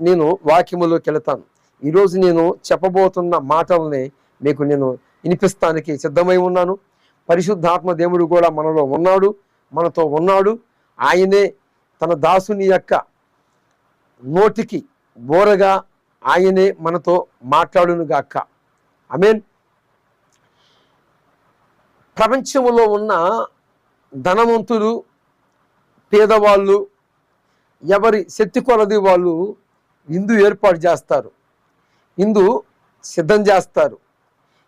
నేను వాక్యములోకి వెళతాను ఈరోజు నేను చెప్పబోతున్న మాటల్ని మీకు నేను వినిపిస్తానికి సిద్ధమై ఉన్నాను. పరిశుద్ధాత్మ దేవుడు కూడా మనలో ఉన్నాడు మనతో ఉన్నాడు. ఆయనే తన దాసుని యొక్క నోటికి బోరగా ఆయనే మనతో మాట్లాడునుగాక ఐ మీన్ ప్రపంచంలో ఉన్న ధనవంతులు పేదవాళ్ళు ఎవరి శక్తి కొలది వాళ్ళు ఇందు ఏర్పాటు చేస్తారు. ఇందు సిద్ధం చేస్తారు.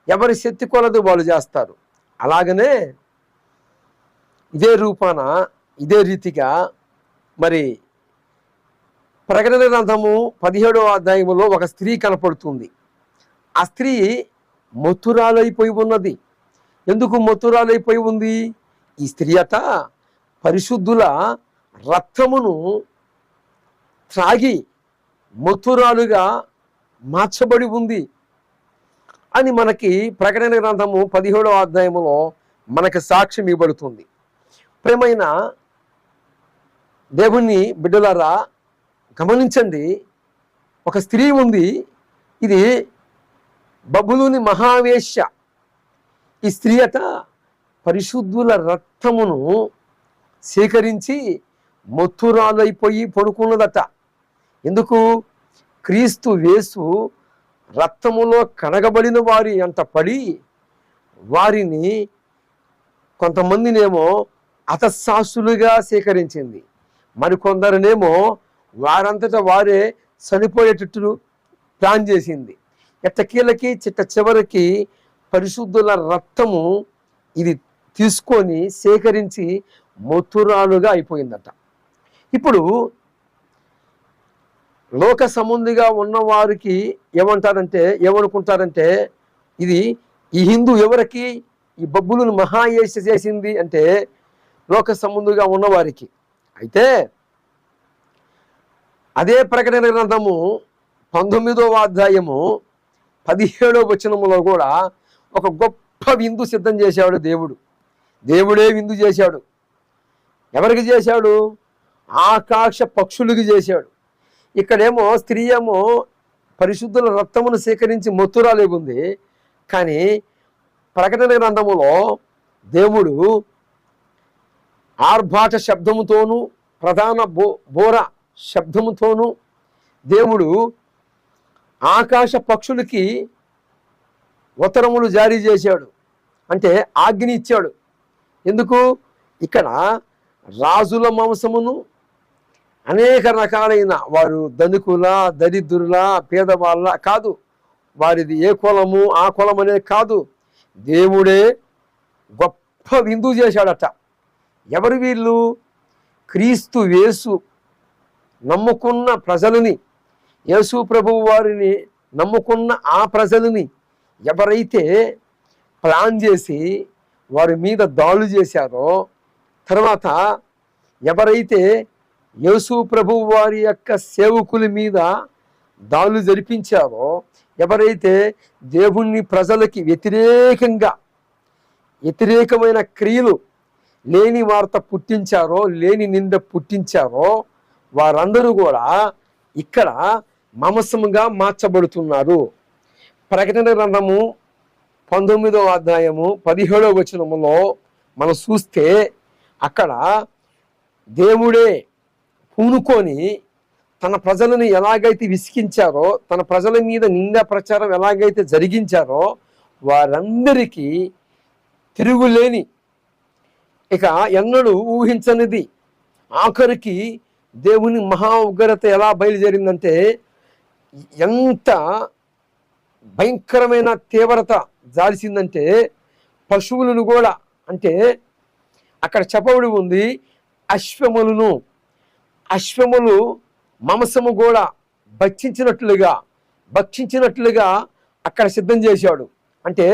ఎవరి శక్తి కొలది వాళ్ళు చేస్తారు. అలాగనే ఇదే రూపాన ఇదే రీతిగా మరి ప్రకటన గ్రంథము పదిహేడవ అధ్యాయములో ఒక స్త్రీ కనపడుతుంది. ఆ స్త్రీ మత్తురాలైపోయి ఉన్నది. ఎందుకు మత్తురాలైపోయి ఉంది? ఈ స్త్రీ అట పరిశుద్ధుల రక్తమును త్రాగి మత్తురాలుగా మార్చబడి ఉంది అని మనకి ప్రకటన గ్రంథము పదిహేడవ అధ్యాయములో మనకి సాక్ష్యం ఇవ్వబడుతుంది. ప్రేమైన దేవుణ్ణి బిడ్డలారా గమనించండి. ఒక స్త్రీ ఉంది. ఇది బబులుని మహావేశ్య. ఈ స్త్రీ అట పరిశుద్ధుల రక్తమును సేకరించి మొత్తురాలైపోయి పడుకున్నదట. ఎందుకు? క్రీస్తు వేసు రక్తములో కనగబడిన వారి అంత పడి వారిని కొంతమందినేమో అతశాసులుగా సేకరించింది. మరికొందరినేమో వారంతటా వారే చనిపోయేటట్టు ప్లాన్ చేసింది. ఎట్టకీలకి చిట్ట చివరికి పరిశుద్ధుల రక్తము ఇది తీసుకొని సేకరించి మోతురాలుగా అయిపోయిందట. ఇప్పుడు లోక సంబంధిగా ఉన్నవారికి ఏమంటారంటే ఏమనుకుంటారంటే ఇది ఈ హిందూ ఎవరికి ఈ బబ్బులను మహాయేష చేసింది అంటే లోక సంబంధిగా ఉన్నవారికి. అయితే అదే ప్రకటన గ్రంథము పంతొమ్మిదవ అధ్యాయము పదిహేడవ వచనములో కూడా ఒక గొప్ప విందు సిద్ధం చేశాడు దేవుడు. దేవుడే విందు చేశాడు. ఎవరికి చేశాడు? ఆకాశ పక్షులకి చేశాడు. ఇక్కడేమో స్త్రీ ఏమో పరిశుద్ధుల రక్తమును సేకరించి మొత్తురాలేగుంది కానీ ప్రకటన గ్రంథములో దేవుడు ఆర్భాట శబ్దముతోనూ ప్రధాన బో బోర శబ్దముతోనూ దేవుడు ఆకాశ పక్షులకి ఉత్తరములు జారీ చేశాడు. అంటే ఆజ్ఞ ఇచ్చాడు ఎందుకు? ఇక్కడ రాజుల మాంసమును అనేక రకాలైన వారు ధనికుల దరిద్రుల పేదవాళ్ళ కాదు. వారిది ఏ కులము ఆ కులం అనేది కాదు. దేవుడే గొప్ప విందు చేశాడట. ఎవరు వీళ్ళు? క్రీస్తు వేసు నమ్ముకున్న ప్రజలని యేసు ప్రభువు వారిని నమ్ముకున్న ఆ ప్రజలని ఎవరైతే ప్లాన్ చేసి వారి మీద దాడులు చేశారో తర్వాత ఎవరైతే యేసు ప్రభువు వారి యొక్క సేవకుల మీద దాడులు జరిపించారో ఎవరైతే దేవుణ్ణి ప్రజలకి వ్యతిరేకంగా వ్యతిరేకమైన క్రియలు లేని వార్త పుట్టించారో లేని నింద పుట్టించారో వారందరూ కూడా ఇక్కడ మమసముగా మార్చబడుతున్నారు. ప్రకటన గ్రంథము పంతొమ్మిదవ అధ్యాయము పదిహేడవ వచనములో మనం చూస్తే అక్కడ దేవుడే పూనుకొని తన ప్రజలను ఎలాగైతే విసిగించారో తన ప్రజల మీద నిందా ప్రచారం ఎలాగైతే జరిగించారో వారందరికీ తిరుగులేని ఇక ఎన్నడూ ఊహించనిది. ఆఖరికి దేవుని మహా ఉగ్రత ఎలా బయలుదేరిందంటే ఎంత భయంకరమైన తీవ్రత జారిసిందంటే పశువులను కూడా అంటే అక్కడ చెప్పబడి ఉంది అశ్వములను అశ్వములు మాంసము కూడా భక్షించినట్లుగా భక్షించినట్లుగా అక్కడ సిద్ధం చేశాడు. అంటే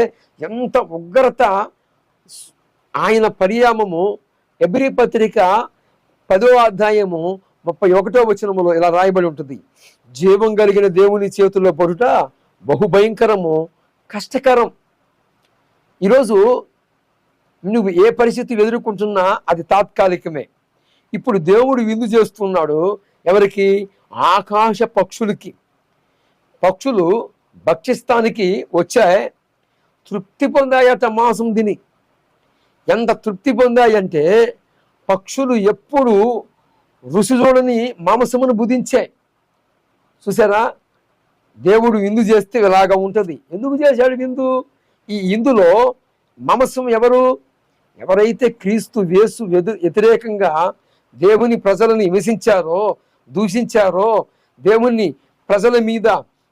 ఎంత ఉగ్రత ఆయన పర్యామము ఎబ్రి పత్రిక పదో అధ్యాయము ముప్పై ఒకటో వచనములో ఇలా రాయబడి ఉంటుంది. జీవం కలిగిన దేవుని చేతుల్లో పడుట బహుభయంకరము కష్టకరం. ఈరోజు నువ్వు ఏ పరిస్థితి ఎదుర్కొంటున్నా అది తాత్కాలికమే. ఇప్పుడు దేవుడు విందు చేస్తున్నాడు. ఎవరికి? ఆకాశ పక్షులకి. పక్షులు భక్షిస్తానికి వచ్చాయి. తృప్తి పొందాయట మాంసం తిని. ఎంత తృప్తి పొందాయంటే పక్షులు ఎప్పుడు రుచి చూడని మాంసమును బుధించాయి. చూసారా? దేవుడు విందు చేస్తే ఇలాగ ఉంటుంది. ఎందుకు చేశాడు విందు? ఈ ఇందులో మాంసం ఎవరు? ఎవరైతే క్రీస్తు వేసు వెదు- వ్యతిరేకంగా దేవుని ప్రజలను హింసించారో దూషించారో దేవుని ప్రజల మీద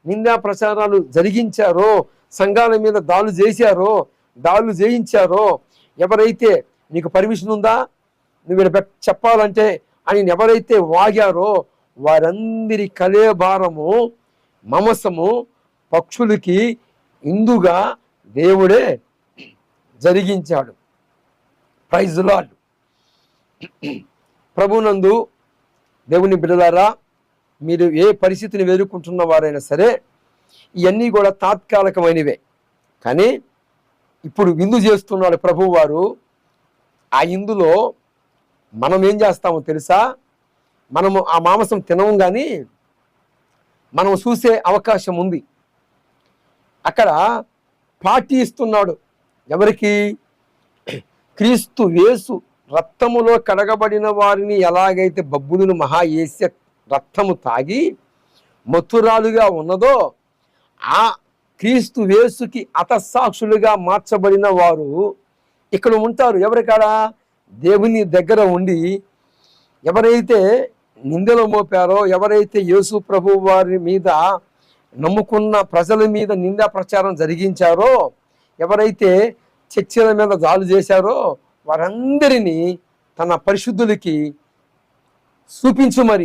నిందా ప్రచారాలు జరిగించారో సంఘాల మీద దాడులు చేశారో దాడులు చేయించారో ఎవరైతే నీకు పర్మిషన్ ఉందా నువ్వు ఈడ చెప్పాలంటే అని ఎవరైతే వాగారో వారందరి కలేభారము మమసము పక్షులకి ఇందుగా దేవుడే జరిగించాడు. ప్రైజ్ లాడ్ ప్రభునందు దేవుని బిడలారా మీరు ఏ పరిస్థితిని ఎదుర్కొంటున్న వారైనా సరే ఇవన్నీ కూడా తాత్కాలికమైనవే. కానీ ఇప్పుడు విందు చేస్తున్నాడు ప్రభువు వారు ఆ ఇందులో మనం ఏం చేస్తామో తెలుసా? మనము ఆ మాంసం తినము కానీ మనం చూసే అవకాశం ఉంది. అక్కడ పార్టీ ఇస్తున్నాడు ఎవరికి? క్రీస్తు వేసు రక్తములో కడగబడిన వారిని ఎలాగైతే బబ్బులను మహా రక్తము తాగి మథురాలుగా ఉన్నదో ఆ క్రీస్తు వేసుకి అతసాక్షులుగా మార్చబడిన వారు ఇక్కడ ఉంటారు. ఎవరికాడ? దేవుని దగ్గర ఉండి ఎవరైతే నిందలు మోపారో ఎవరైతే యేసు ప్రభు వారి మీద నమ్ముకున్న ప్రజల మీద నిందా ప్రచారం జరిగించారో ఎవరైతే చర్చల మీద దాడులు చేశారో వారందరినీ తన పరిశుద్ధులకి చూపించు మరి.